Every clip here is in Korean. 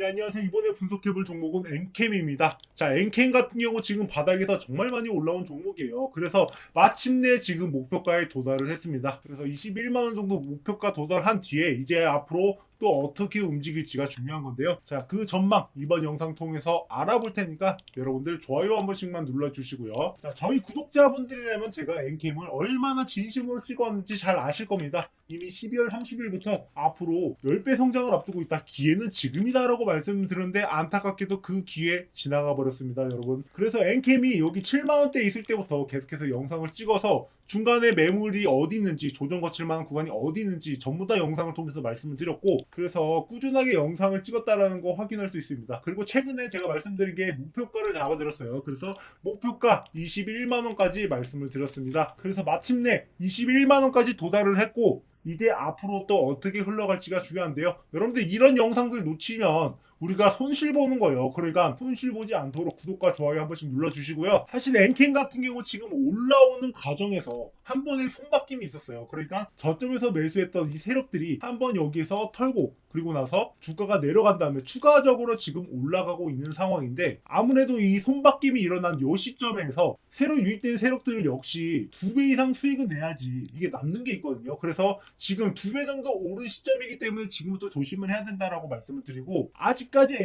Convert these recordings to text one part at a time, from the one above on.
네, 안녕하세요. 이번에 분석해볼 종목은 엔캠입니다. 자, 엔캠 같은 경우 지금 바닥에서 정말 많이 올라온 종목이에요. 그래서 마침내 지금 목표가에 도달을 했습니다. 그래서 21만원 정도 목표가 도달한 뒤에 이제 앞으로 또 어떻게 움직일지가 중요한 건데요. 자, 그 전망 이번 영상 통해서 알아볼 테니까 여러분들 좋아요 한 번씩만 눌러주시고요. 자, 저희 구독자분들이라면 제가 엔캠을 얼마나 진심으로 찍었는지 잘 아실 겁니다. 이미 12월 30일부터 앞으로 10배 성장을 앞두고 있다. 기회는 지금이다라고 말씀드렸는데 안타깝게도 그 기회 지나가 버렸습니다, 여러분. 그래서 엔캠이 여기 7만원대 있을 때부터 계속해서 영상을 찍어서 중간에 매물이 어디 있는지 조정 거칠 만한 구간이 어디 있는지 전부 다 영상을 통해서 말씀을 드렸고 그래서 꾸준하게 영상을 찍었다라는 거 확인할 수 있습니다. 그리고 최근에 제가 말씀드린 게 목표가를 잡아드렸어요. 그래서 목표가 21만 원까지 말씀을 드렸습니다. 그래서 마침내 21만 원까지 도달을 했고 이제 앞으로 또 어떻게 흘러갈지가 중요한데요. 여러분들 이런 영상들 놓치면 우리가 손실 보는 거예요. 그러니까 손실 보지 않도록 구독과 좋아요 한 번씩 눌러주시고요. 사실 엔캔 같은 경우 지금 올라오는 과정에서 한 번의 손바뀜이 있었어요. 그러니까 저점에서 매수했던 이 세력들이 한 번 여기서 털고 그리고 나서 주가가 내려간 다음에 추가적으로 지금 올라가고 있는 상황인데 아무래도 이 손바뀜이 일어난 요 시점에서 새로 유입된 세력들 역시 두 배 이상 수익은 내야지 이게 남는 게 있거든요. 그래서 지금 두 배 정도 오른 시점이기 때문에 지금부터 조심을 해야 된다라고 말씀을 드리고 아직까지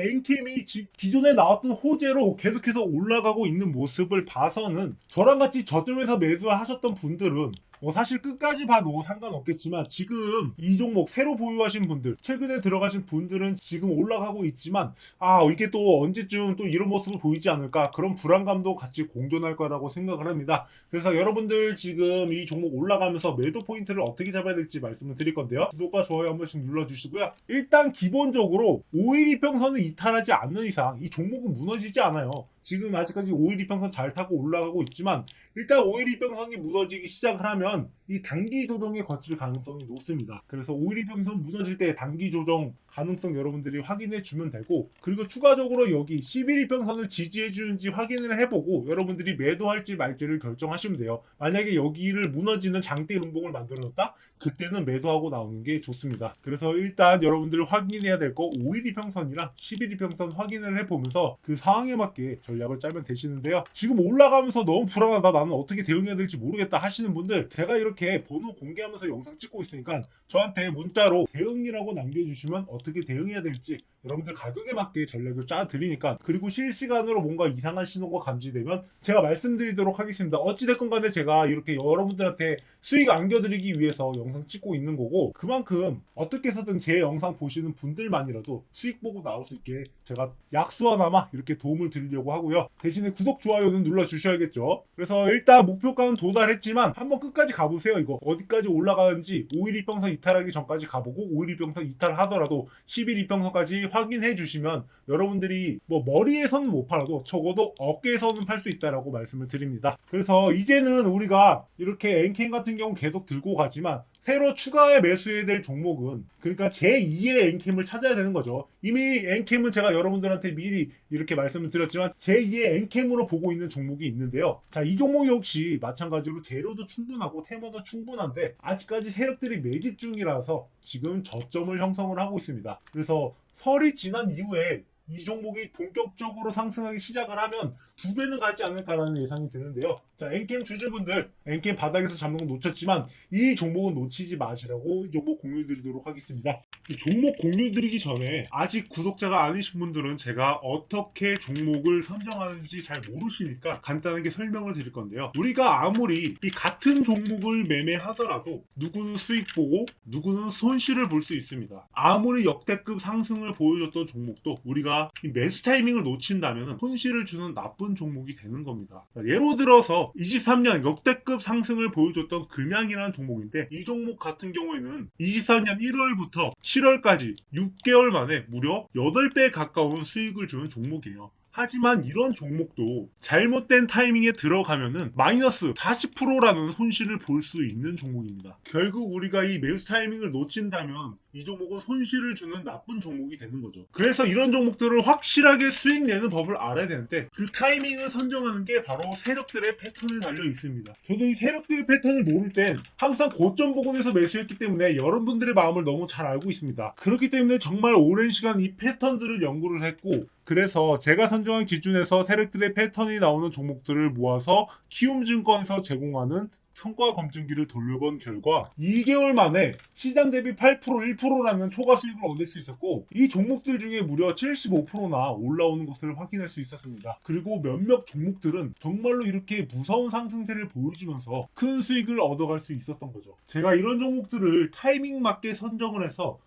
지- 기존에 나왔던 호재로 계속해서 올라가고 있는 모습을 봐서는 저랑 같이 저점에서 매수하셨던 분들은 뭐 사실 끝까지 봐도 상관없겠지만 지금 이 종목 새로 보유하신 분들 최근에 들어가신 분들은 지금 올라가고 있지만 아 이게 또 언제쯤 또 이런 모습을 보이지 않을까? 그런 불안감도 같이 공존할 거라고 생각을 합니다. 그래서 여러분들 지금 이 종목 올라가면서 매도 포인트를 어떻게 잡아야 될지 말씀을 드릴 건데요. 구독과 좋아요 한 번씩 눌러주시고요. 일단 기본적으로 5일 이평선을 이탈하지 않는 이상 이 종목은 무너지지 않아요. 지금 아직까지 5일 이평선 잘 타고 올라가고 있지만 일단 5일 이평선이 무너지기 시작을 하면 이 단기 조정에 거칠 가능성이 높습니다. 그래서 5일 이평선 무너질 때 단기 조정 가능성 여러분들이 확인해 주면 되고 그리고 추가적으로 여기 11 이평선을 지지해 주는지 확인을 해보고 여러분들이 매도할지 말지를 결정하시면 돼요. 만약에 여기를 무너지는 장대 음봉을 만들어 놨다? 그때는 매도하고 나오는 게 좋습니다. 그래서 일단 여러분들 확인해야 될 거 5일 이평선이랑 11 이평선 확인을 해보면서 그 상황에 맞게 전략을 짜면 되시는데요. 지금 올라가면서 너무 불안하다 나는 어떻게 대응해야 될지 모르겠다 하시는 분들 제가 이렇게 번호 공개하면서 영상 찍고 있으니까 저한테 문자로 대응이라고 남겨주시면 어떻게 대응해야 될지 여러분들 가격에 맞게 전략을 짜드리니까 그리고 실시간으로 뭔가 이상한 신호가 감지되면 제가 말씀드리도록 하겠습니다. 어찌됐건 간에 제가 이렇게 여러분들한테 수익 안겨드리기 위해서 영상 찍고 있는 거고 그만큼 어떻게 해서든 제 영상 보시는 분들만이라도 수익 보고 나올 수 있게 제가 약수 하나마 이렇게 도움을 드리려고 하고요. 대신에 구독, 좋아요는 눌러주셔야겠죠. 그래서 일단 목표가는 도달했지만 한번 끝까지 가보세요. 이거 어디까지 올라가는지 5일 이평선 이탈하기 전까지 가보고 5일 이평선 이탈하더라도 10일 이평선까지 확인해 주시면 여러분들이 뭐 머리에서는 못 팔아도 적어도 어깨에서는 팔 수 있다라고 말씀을 드립니다. 그래서 이제는 우리가 이렇게 엔캔 같은 경우 계속 들고 가지만 새로 추가해 매수해야 될 종목은 그러니까 제2의 엔캠을 찾아야 되는 거죠. 이미 엔캠은 제가 여러분들한테 미리 이렇게 말씀을 드렸지만 제2의 엔캠으로 보고 있는 종목이 있는데요. 자, 이 종목 역시 마찬가지로 재료도 충분하고 테마도 충분한데 아직까지 세력들이 매집 중이라서 지금 저점을 형성을 하고 있습니다. 그래서 설이 지난 이후에 이 종목이 본격적으로 상승하기 시작을 하면 두 배는 가지 않을까라는 예상이 드는데요. 자, 엔캠 주주분들, 엔캠 바닥에서 잡는 건 놓쳤지만 이 종목은 놓치지 마시라고 이 종목 공유 드리도록 하겠습니다. 이 종목 공유 드리기 전에 아직 구독자가 아니신 분들은 제가 어떻게 종목을 선정하는지 잘 모르시니까 간단하게 설명을 드릴 건데요. 우리가 아무리 이 같은 종목을 매매하더라도 누구는 수익 보고 누구는 손실을 볼 수 있습니다. 아무리 역대급 상승을 보여줬던 종목도 우리가 이 매수 타이밍을 놓친다면 손실을 주는 나쁜 종목이 되는 겁니다. 예로 들어서 23년 역대급 상승을 보여줬던 금양이라는 종목인데 이 종목 같은 경우에는 23년 1월부터 7월까지 6개월 만에 무려 8배 가까운 수익을 주는 종목이에요. 하지만 이런 종목도 잘못된 타이밍에 들어가면은 마이너스 40%라는 손실을 볼 수 있는 종목입니다. 결국 우리가 이 매수 타이밍을 놓친다면 이 종목은 손실을 주는 나쁜 종목이 되는 거죠. 그래서 이런 종목들을 확실하게 수익 내는 법을 알아야 되는데 그 타이밍을 선정하는 게 바로 세력들의 패턴에 달려 있습니다. 저도 이 세력들의 패턴을 모를 땐 항상 고점 부근에서 매수했기 때문에 여러분들의 마음을 너무 잘 알고 있습니다. 그렇기 때문에 정말 오랜 시간 이 패턴들을 연구를 했고 그래서 제가 선정한 기준에서 세력들의 패턴이 나오는 종목들을 모아서 키움증권에서 제공하는 성과 검증기를 돌려본 결과 2개월 만에 시장 대비 8% 1%라는 초과 수익을 얻을 수 있었고 이 종목들 중에 무려 75%나 올라오는 것을 확인할 수 있었습니다. 그리고 몇몇 종목들은 정말로 이렇게 무서운 상승세를 보여주면서 큰 수익을 얻어갈 수 있었던 거죠. 제가 이런 종목들을 타이밍 맞게 선정을 해서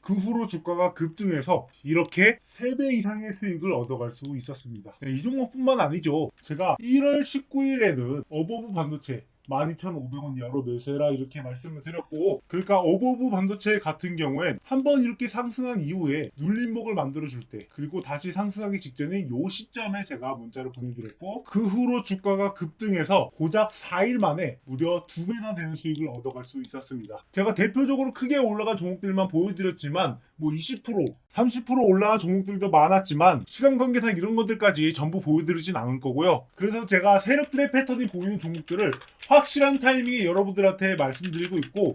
그 후로 주가가 급등해서 이렇게 3배 이상의 수익을 얻어갈 수 있었습니다. 네, 이 종목뿐만 아니죠. 제가 1월 19일에는 어버브 반도체 12,500원 이하로 매수해라 이렇게 말씀을 드렸고 그러니까 어버브 반도체 같은 경우엔 한 번 이렇게 상승한 이후에 눌림목을 만들어줄 때 그리고 다시 상승하기 직전인 요 시점에 제가 문자를 보내드렸고 그 후로 주가가 급등해서 고작 4일 만에 무려 2배나 되는 수익을 얻어갈 수 있었습니다. 제가 대표적으로 크게 올라간 종목들만 보여드렸지만 뭐 20%, 30% 올라간 종목들도 많았지만 시간 관계상 이런 것들까지 전부 보여드리진 않을 거고요. 그래서 제가 세력들의 패턴이 보이는 종목들을 확실한 타이밍에 여러분들한테 말씀드리고 있고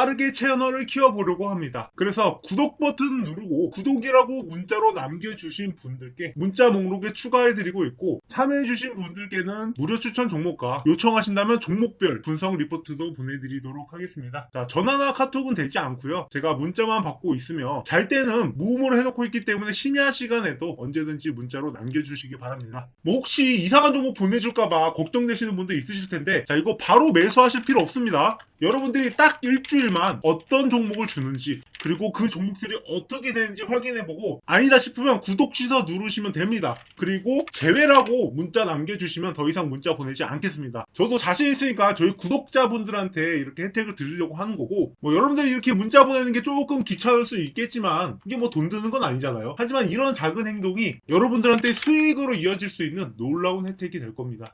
빠르게 채널을 키워보려고 합니다. 그래서 구독 버튼 누르고 구독이라고 문자로 남겨주신 분들께 문자 목록에 추가해드리고 있고 참여해주신 분들께는 무료 추천 종목과 요청하신다면 종목별 분석 리포트도 보내드리도록 하겠습니다. 자, 전화나 카톡은 되지 않고요. 제가 문자만 받고 있으며 잘 때는 무음으로 해놓고 있기 때문에 심야 시간에도 언제든지 문자로 남겨주시기 바랍니다. 뭐 혹시 이상한 종목 보내줄까봐 걱정되시는 분도 있으실 텐데 자 이거 바로 매수하실 필요 없습니다. 여러분들이 딱 일주일 만 어떤 종목을 주는지 그리고 그 종목들이 어떻게 되는지 확인해보고 아니다 싶으면 구독 취소 누르시면 됩니다. 그리고 제외라고 문자 남겨주시면 더 이상 문자 보내지 않겠습니다. 저도 자신 있으니까 저희 구독자분들한테 이렇게 혜택을 드리려고 하는 거고 뭐 여러분들이 이렇게 문자 보내는 게 조금 귀찮을 수 있겠지만 이게 뭐 돈 드는 건 아니잖아요. 하지만 이런 작은 행동이 여러분들한테 수익으로 이어질 수 있는 놀라운 혜택이 될 겁니다.